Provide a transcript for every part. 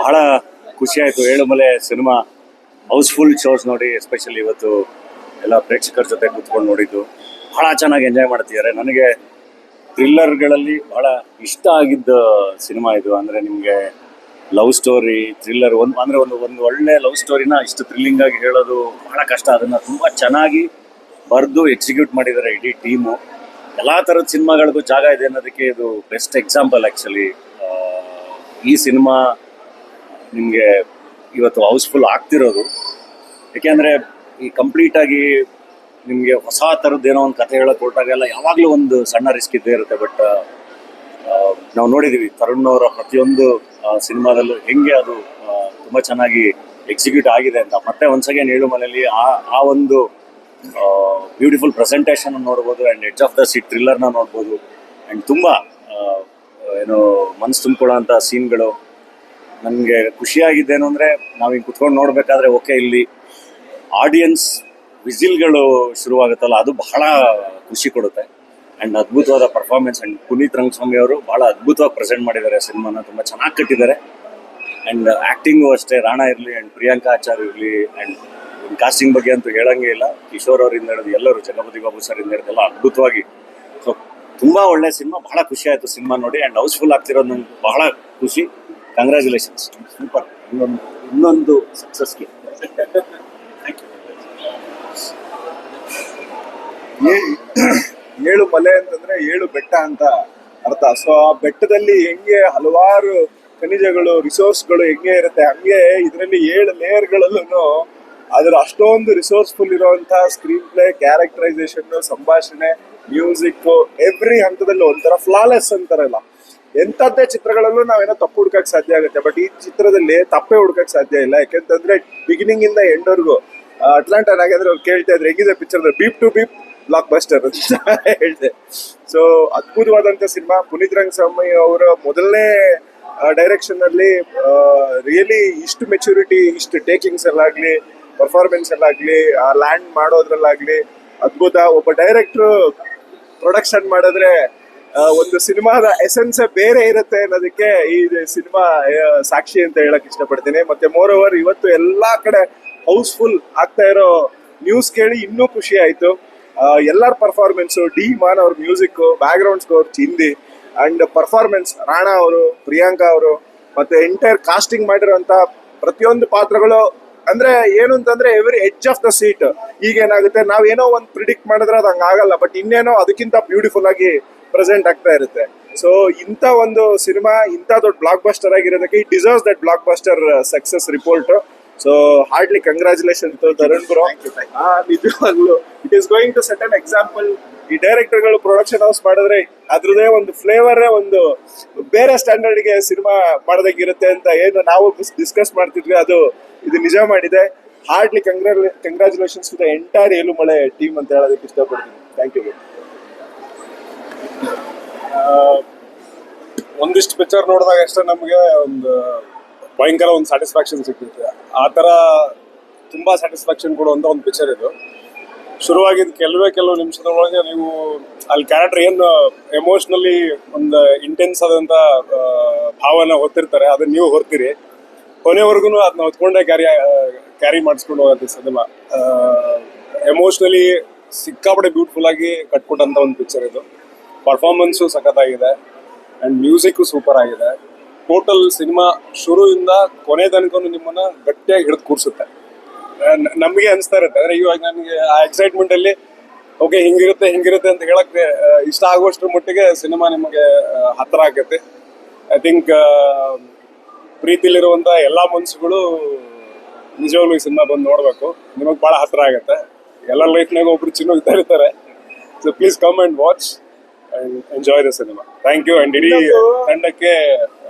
ಬಹಳ ಖುಷಿ ಆಯಿತು. ಏಳುಮಲೆ ಸಿನಿಮಾ ಹೌಸ್ಫುಲ್ ಶೋಸ್ ನೋಡಿ ಎಸ್ಪೆಷಲಿ ಇವತ್ತು ಎಲ್ಲ ಪ್ರೇಕ್ಷಕರ ಜೊತೆ ಕೂತ್ಕೊಂಡು ನೋಡಿದ್ದು. ಬಹಳ ಚೆನ್ನಾಗಿ ಎಂಜಾಯ್ ಮಾಡ್ತಿದ್ದಾರೆ. ನನಗೆ ಥ್ರಿಲ್ಲರ್ಗಳಲ್ಲಿ ಬಹಳ ಇಷ್ಟ ಆಗಿದ್ದ ಸಿನಿಮಾ ಇದು. ಅಂದರೆ ನಿಮಗೆ ಲವ್ ಸ್ಟೋರಿ, ಥ್ರಿಲ್ಲರ್ ಒಂದು, ಅಂದರೆ ಒಂದು ಒಂದು ಒಳ್ಳೆ ಲವ್ ಸ್ಟೋರಿನ ಇಷ್ಟು ಥ್ರಿಲ್ಲಿಂಗ್ ಆಗಿ ಹೇಳೋದು ಬಹಳ ಕಷ್ಟ. ಅದನ್ನು ತುಂಬ ಚೆನ್ನಾಗಿ ಬರೆದು ಎಕ್ಸಿಕ್ಯೂಟ್ ಮಾಡಿದ್ದಾರೆ ಇಡೀ ಟೀಮು ಎಲ್ಲ ಥರದ ಸಿನಿಮಾಗಳಿಗೂ ಜಾಗ ಇದೆ ಅನ್ನೋದಕ್ಕೆ ಇದು ಬೆಸ್ಟ್ ಎಕ್ಸಾಂಪಲ್ ಆ್ಯಕ್ಚುಲಿ ಈ ಸಿನಿಮಾ ನಿಮಗೆ ಇವತ್ತು ಹೌಸ್ಫುಲ್ ಆಗ್ತಿರೋದು. ಯಾಕೆಂದರೆ ಈ ಕಂಪ್ಲೀಟಾಗಿ ನಿಮಗೆ ಹೊಸ ಥರದ್ದು ಏನೋ ಒಂದು ಕಥೆ ಹೇಳೋಕೆ ಹೊರಟಾಗೆಲ್ಲ ಯಾವಾಗಲೂ ಒಂದು ಸಣ್ಣ ರಿಸ್ಕ್ ಇದ್ದೇ ಇರುತ್ತೆ. ಬಟ್ ನಾವು ನೋಡಿದ್ದೀವಿ ತರುಣ್ ಅವರ ಪ್ರತಿಯೊಂದು ಸಿನಿಮಾದಲ್ಲೂ ಹೆಂಗೆ ಅದು ತುಂಬ ಚೆನ್ನಾಗಿ ಎಕ್ಸಿಕ್ಯೂಟ್ ಆಗಿದೆ ಅಂತ. ಮತ್ತೆ ಒಂದು ಅಗೇನ್ ಏಳು ಮನೆಯಲ್ಲಿ ಆ ಆ ಒಂದು ಬ್ಯೂಟಿಫುಲ್ ಪ್ರೆಸೆಂಟೇಷನ್ ನೋಡ್ಬೋದು and edge of the seat ಥ್ರಿಲ್ಲರ್ನ ನೋಡ್ಬೋದು ಆ್ಯಂಡ್ ತುಂಬ ಏನು ಮನಸ್ಸು ತುಂಬಿಕೊಳ್ಳೋ ಅಂಥ ಸೀನ್ಗಳು. ನನಗೆ ಖುಷಿಯಾಗಿದ್ದೇನು ಅಂದರೆ ನಾವು ಹಿಂಗೆ ಕುತ್ಕೊಂಡು ನೋಡಬೇಕಾದ್ರೆ ಓಕೆ, ಇಲ್ಲಿ ಆಡಿಯನ್ಸ್ ವಿಸಿಲ್ಗಳು ಶುರುವಾಗುತ್ತಲ್ಲ, ಅದು ಬಹಳ ಖುಷಿ ಕೊಡುತ್ತೆ. ಆ್ಯಂಡ್ ಅದ್ಭುತವಾದ ಪರ್ಫಾರ್ಮೆನ್ಸ್ ಆ್ಯಂಡ್ ಪುನೀತ್ ರಂಗಸ್ವಾಮಿ ಅವರು ಭಾಳ ಅದ್ಭುತವಾಗಿ ಪ್ರೆಸೆಂಟ್ ಮಾಡಿದ್ದಾರೆ ಸಿನಿಮಾನ, ತುಂಬ ಚೆನ್ನಾಗಿ ಕಟ್ಟಿದ್ದಾರೆ. ಆ್ಯಂಡ್ ಆ್ಯಕ್ಟಿಂಗು ಅಷ್ಟೇ, ರಾಣಾ ಇರಲಿ ಆ್ಯಂಡ್ ಪ್ರಿಯಾಂಕಾ ಆಚಾರ್ ಇರಲಿ ಆ್ಯಂಡ್ ಕಾಸ್ಟಿಂಗ್ ಬಗ್ಗೆ ಅಂತೂ ಹೇಳಂಗೇ ಇಲ್ಲ. ಕಿಶೋರ್ ಅವರಿಂದ ಹಿಡಿದು ಎಲ್ಲರೂ, ಜಗಪತಿ ಬಾಬು ಸರ್ ಇಂದ ಹಿಡಿದೆಲ್ಲ ಅದ್ಭುತವಾಗಿ. ಸೊ ತುಂಬ ಒಳ್ಳೆ ಸಿನಿಮಾ, ಬಹಳ ಖುಷಿ ಆಯಿತು ಸಿನಿಮಾ ನೋಡಿ. ಆ್ಯಂಡ್ ಹೌಸ್ಫುಲ್ ಆಗ್ತಿರೋದು ನಂಗೆ ಬಹಳ ಖುಷಿ. ಕಂಗ್ರ್ಯಾಚುಲೇಷನ್ಸ್ ಸೂಪರ್ ಇನ್ನೊಂದು ಇನ್ನೊಂದು ಸಕ್ಸಸ್ಗೆ ಏಳು ಮಲೆ ಅಂತಂದ್ರೆ ಏಳು ಬೆಟ್ಟ ಅಂತ ಅರ್ಥ. ಸೊ ಆ ಬೆಟ್ಟದಲ್ಲಿ ಹೆಂಗೆ ಹಲವಾರು ಖನಿಜಗಳು ರಿಸೋರ್ಸ್ಗಳು ಹೆಂಗೆ ಇರುತ್ತೆ, ಹಂಗೆ ಇದರಲ್ಲಿ ಏಳು ಲೇಯರ್ಗಳಲ್ಲೂ ಅದ್ರ ಅಷ್ಟೊಂದು ರಿಸೋರ್ಸ್ಫುಲ್ ಇರುವಂತಹ ಸ್ಕ್ರೀನ್ ಪ್ಲೇ ಕ್ಯಾರೆಕ್ಟರೈಸೇಷನ್ ಸಂಭಾಷಣೆ ಮ್ಯೂಸಿಕ್ ಎವ್ರಿ ಹಂತದಲ್ಲಿ ಒಂಥರ ಫ್ಲಾಲೆಸ್ ಅಂತಾರಲ್ಲ. ಎಂಥದ್ದೇ ಚಿತ್ರಗಳಲ್ಲೂ ನಾವೇನೋ ತಪ್ಪು ಹುಡ್ಕಕ್ ಸಾಧ್ಯ ಆಗುತ್ತೆ. ಬಟ್ ಈ ಚಿತ್ರದಲ್ಲಿ ತಪ್ಪೇ ಹುಡ್ಕಕ್ ಸಾಧ್ಯ ಇಲ್ಲ. ಯಾಕೆಂತಂದ್ರೆ ಬಿಗಿನಿಂಗ್ ಇಂದ ಎಂಡ್ವರೆಗೂ ಅಟ್ಲಾಂಟಾ ಅವ್ರು ಕೇಳ್ತಾ ಇದ್ರೆ, ಹೆಂಗಿದೆ picture beep to beep blockbuster ಅಂತ ಹೇಳಿದೆ. ಸೊ ಅದ್ಭುತವಾದಂತ ಸಿನಿಮಾ. ಪುನೀತ್ ರಂಗಸ್ವಾಮಿ ಅವರ ಮೊದಲನೇ ಡೈರೆಕ್ಷನ್ ಅಲ್ಲಿ ರಿಯಲಿ ಇಷ್ಟು ಮೆಚುರಿಟಿ ಇಷ್ಟು ಟೇಕಿಂಗ್ಸ್ ಅಲ್ಲಾಗ್ಲಿ ಪರ್ಫಾರ್ಮೆನ್ಸ್ ಅಲ್ಲಾಗ್ಲಿ, ಆ ಲ್ಯಾಂಡ್ ಮಾಡೋದ್ರಲ್ಲಾಗ್ಲಿ, ಅದ್ಭುತ. ಒಬ್ಬ ಡೈರೆಕ್ಟ್ರು ಪ್ರೊಡಕ್ಷನ್ ಮಾಡಿದ್ರೆ ಒಂದು ಸಿನಿಮಾದ ಎಸೆನ್ಸ್ ಬೇರೆ ಇರುತ್ತೆ ಅನ್ನೋದಕ್ಕೆ ಈ ಸಿನಿಮಾ ಸಾಕ್ಷಿ ಅಂತ ಹೇಳಕ್ ಇಷ್ಟಪಡ್ತೀನಿ. ಮತ್ತೆ ಮೋರ್ ಓವರ್ ಇವತ್ತು ಎಲ್ಲಾ ಕಡೆ ಹೌಸ್ಫುಲ್ ಆಗ್ತಾ ಇರೋ ನ್ಯೂಸ್ ಕೇಳಿ ಇನ್ನೂ ಖುಷಿ ಆಯ್ತು. ಎಲ್ಲರ ಪರ್ಫಾರ್ಮೆನ್ಸ್ ಡಿ ಮಾನ್ ಅವ್ರ ಮ್ಯೂಸಿಕ್ ಬ್ಯಾಕ್ ಗ್ರೌಂಡ್ ಸ್ಕೋರ್ ಚಿಂದಿ ಅಂಡ್ ಪರ್ಫಾರ್ಮೆನ್ಸ್ ರಾಣಾ ಅವರು, ಪ್ರಿಯಾಂಕಾ ಅವರು, ಮತ್ತೆ ಎಂಟೈರ್ ಕಾಸ್ಟಿಂಗ್ ಮಾಡಿರೋಂತ ಪ್ರತಿಯೊಂದು ಪಾತ್ರಗಳು ಅಂದ್ರೆ ಏನು ಅಂತಂದ್ರೆ every edge of the seat ಈಗ ಏನಾಗುತ್ತೆ ನಾವ್ ಏನೋ ಒಂದು ಪ್ರಿಡಿಕ್ಟ್ ಮಾಡಿದ್ರೆ ಅದು ಹಂಗಾಗಲ್ಲ ಬಟ್ ಇನ್ನೇನೋ ಅದಕ್ಕಿಂತ ಬ್ಯೂಟಿಫುಲ್ ಆಗಿ ಪ್ರೆಸೆಂಟ್ ಆಗ್ತಾ ಇರುತ್ತೆ. ಸೊ ಇಂಥ ಒಂದು ಸಿನಿಮಾ ಇಂಥ ದೊಡ್ಡ blockbuster ಆಗಿರೋದಕ್ಕೆ it deserves that blockbuster success report so hardly congratulation Tarun bro ನಿಜವಾಗ್ಲು it is going to set an example ಈ ಡೈರೆಕ್ಟರ್ಗಳು ಪ್ರೊಡಕ್ಷನ್ ಹೌಸ್ ಮಾಡಿದ್ರೆ ಅದ್ರದೇ ಒಂದು ಫ್ಲೇವರ್ ಒಂದು ಬೇರೆ ಸ್ಟ್ಯಾಂಡರ್ಡ್ಗೆ ಸಿನಿಮಾ ಇರುತ್ತೆ ಅಂತ ಏನು ನಾವು ಡಿಸ್ಕಸ್ ಮಾಡ್ತಿದ್ವಿ. ಅದು ಇದು ನಿಜ ಮಾಡಿದೆ. Hardly Kangra congratulations to the entire team ಅಂತ ಹೇಳೋದಕ್ಕೆ ಇಷ್ಟಪಡ್ತೀನಿ. ಥ್ಯಾಂಕ್ ಯು ಒಂದಿಷ್ಟು ಪಿಕ್ಚರ್ ನೋಡಿದಾಗ ಅಷ್ಟೇ ನಮಗೆ ಒಂದು ಭಯಂಕರ ಒಂದು ಸ್ಯಾಟಿಸ್ಫ್ಯಾಕ್ಷನ್ ಸಿಗ್ತೈತೆ ಆ ಥರ ತುಂಬ ಸ್ಯಾಟಿಸ್ಫ್ಯಾಕ್ಷನ್ ಕೊಡುವಂಥ ಒಂದು ಪಿಕ್ಚರ್ ಇದು. ಶುರುವಾಗಿದ್ದು ಕೆಲವೇ ಕೆಲವು ನಿಮಿಷದೊಳಗೆ ನೀವು ಅಲ್ಲಿ ಕ್ಯಾರೆಕ್ಟರ್ ಏನು ಎಮೋಷ್ನಲಿ ಒಂದು ಇಂಟೆನ್ಸ್ ಆದಂಥ ಭಾವನ ಹೊತ್ತಿರ್ತಾರೆ, ಅದನ್ನ ನೀವು ಹೊರ್ತೀರಿ. ಕೊನೆವರೆಗೂ ಅದನ್ನ ಹೊತ್ಕೊಂಡೇ ಕ್ಯಾರಿ ಕ್ಯಾರಿ ಮಾಡಿಸ್ಕೊಂಡು ಹೋಗುತ್ತೆ ಸಿನಿಮಾ ಎಮೋಷ್ನಲಿ ಸಿಕ್ಕಾಪಡೆ ಬ್ಯೂಟಿಫುಲ್ ಆಗಿ ಕಟ್ಕೊಟ್ಟಂಥ ಒಂದು ಪಿಕ್ಚರ್ ಇದು. ಪರ್ಫಾರ್ಮೆನ್ಸು ಸಖತ್ತಾಗಿದೆ ಆ್ಯಂಡ್ ಮ್ಯೂಸಿಕ್ಕು ಸೂಪರ್ ಆಗಿದೆ. ಟೋಟಲ್ ಸಿನಿಮಾ ಶುರುವಿಂದ ಕೊನೆ ತನಕ ನಿಮ್ಮನ್ನ ಗಟ್ಟಿಯಾಗಿ ಹಿಡಿದು ಕೂರಿಸುತ್ತೆ. ನಮಗೆ ಅನಿಸ್ತಾ ಇರುತ್ತೆ. ಅಂದ್ರೆ ಇವಾಗ ನನಗೆ ಆ ಎಕ್ಸೈಟ್ಮೆಂಟ್ ಅಲ್ಲಿ ಓಕೆ ಹಿಂಗಿರುತ್ತೆ ಹಿಂಗಿರುತ್ತೆ ಅಂತ ಹೇಳಕ್ಕೆ ಇಷ್ಟ ಆಗುವಷ್ಟರ ಮಟ್ಟಿಗೆ ಸಿನಿಮಾ ನಿಮಗೆ ಹತ್ರ ಆಗತ್ತೆ. ಐ ಥಿಂಕ್ ಪ್ರೀತಿಲಿರುವಂತ ಎಲ್ಲಾ ಮನ್ಸುಗಳು ನಿಜವಾಗ್ಲೂ ಈ ಸಿನಿಮಾ ಬಂದು ನೋಡ್ಬೇಕು. ನಿಮಗೆ ಬಹಳ ಹತ್ರ ಆಗತ್ತೆ. ಎಲ್ಲ ಲೈಫ್ನಾಗ ಒಬ್ರು ಚಿನ್ನ ಇದ್ದಾರೆ ಇರ್ತಾರೆ. So please come and watch enjoy the cinema thank you and ಇಡೀ ತಂಡಕ್ಕೆ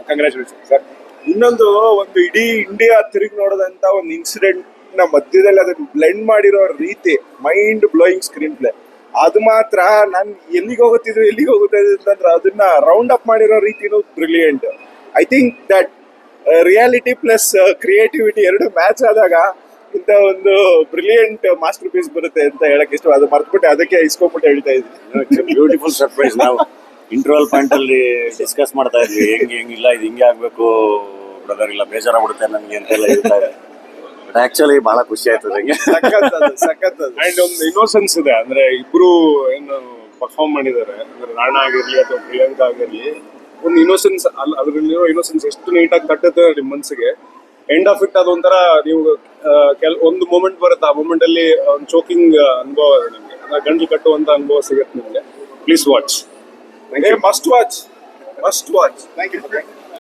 ಕಂಗ್ರ್ಯಾಚುಲೇಷನ್ ಸರ್ ಇನ್ನೊಂದು ಒಂದು ಇಡೀ ಇಂಡಿಯಾ ತಿರುಗಿ ನೋಡದಂತ ಒಂದು ಇನ್ಸಿಡೆಂಟ್ ನ ಮಧ್ಯದಲ್ಲಿ ಅದನ್ನ ಬ್ಲೆಂಡ್ ಮಾಡಿರೋ ರೀತಿ ಮೈಂಡ್ ಬ್ಲೋಯಿಂಗ್ ಸ್ಕ್ರೀನ್ ಪ್ಲೇ ಅದು ಮಾತ್ರ ನಾನು ಎಲ್ಲಿಗೆ ಹೋಗುತ್ತಿದ್ರು ಎಲ್ಲಿಗೆ ಹೋಗುತ್ತಿದ್ರು ಅಂತಂದ್ರೆ ಅದನ್ನ ರೌಂಡ್ ಅಪ್ ಮಾಡಿರೋ ರೀತಿನೂ brilliant I think that reality plus creativity ಎರಡು ಮ್ಯಾಚ್ ಆದಾಗ ಇಂಥ ಒಂದು ಬ್ರಿಲಿಯಂಟ್ ಮಾಸ್ಟರ್ ಪೀಸ್ ಬರುತ್ತೆ ಅಂತ ಹೇಳಕ್ ಇಷ್ಟ ಅದು ಮರ್ತ್ಬಿಟ್ಟು, ಅದಕ್ಕೆ ಇಸ್ಕೊಂಡ್ಬಿಟ್ಟು ಹೇಳ್ತಾ ಇದ್ದೀನಿ. ಬ್ಯೂಟಿಫುಲ್ ಸರ್ಪ್ರೈಸ್ ನಾವು ಇಂಟರ್ವಲ್ ಪಾಯಿಂಟ್ ಅಲ್ಲಿ ಡಿಸ್ಕಸ್ ಮಾಡ್ತಾ ಇದ್ವಿ. ಹೆಂಗ್ ಹೆಂಗಿಲ್ಲ ಇದು ಹಿಂಗೆ ಆಗ್ಬೇಕು ಬ್ರದರ್ ಇಲ್ಲ, ಬೇಜಾರಾಗ್ಬಿಡುತ್ತೆ ನನಗೆ ಅಂತೆಲ್ಲ ಹೇಳ್ತಾ ಇದ್ವಿ ಆಕ್ಚುಲಿ ಬಹಳ ಖುಷಿ ಆಯ್ತು ನಂಗೆ. ಸಖತ್ತದು ಸಖತ್ತದು. ಅಂಡ್ ಒಂದು ಇನ್ನೋಸೆನ್ಸ್ ಇದೆ. ಅಂದ್ರೆ ಇಬ್ರು ಏನು ಪರ್ಫಾರ್ಮ್ ಮಾಡಿದ್ದಾರೆ. ಅಂದ್ರೆ ರಾಣಾ ಆಗಿರ್ಲಿ ಅಥವಾ ಪ್ರಿಯಾಂಕಾ ಆಗಿರ್ಲಿ ಒಂದು ಇನ್ನೋಸೆನ್ಸ್ ಅಲ್ಲಿ ಅದರಲ್ಲಿರೋ ಇನ್ನೋಸೆನ್ಸ್ ಎಷ್ಟು ನೀಟಾಗಿ ಕಟ್ಟುತ್ತೆ ನಿಮ್ಮ ಮನ್ಸಿಗೆ. ಎಂಡ್ ಆಫ್ ಇಟ್ ಅದೊಂಥರ ನೀವು ಆ, ಕೆಲ್ ಒಂದು ಮೂಮೆಂಟ್ ಬರುತ್ತೆ. ಆ ಮೂಮೆಂಟ್ ಅಲ್ಲಿ ಒಂದು ಚೋಕಿಂಗ್ ಅನುಭವ ನಿಮಗೆ. ಅಂದ್ರೆ ಗಂಟಲು ಕಟ್ಟುವಂತ ಅನುಭವ ಸಿಗುತ್ತೆ ನಿಮಗೆ. Please watch must watch must watch thank you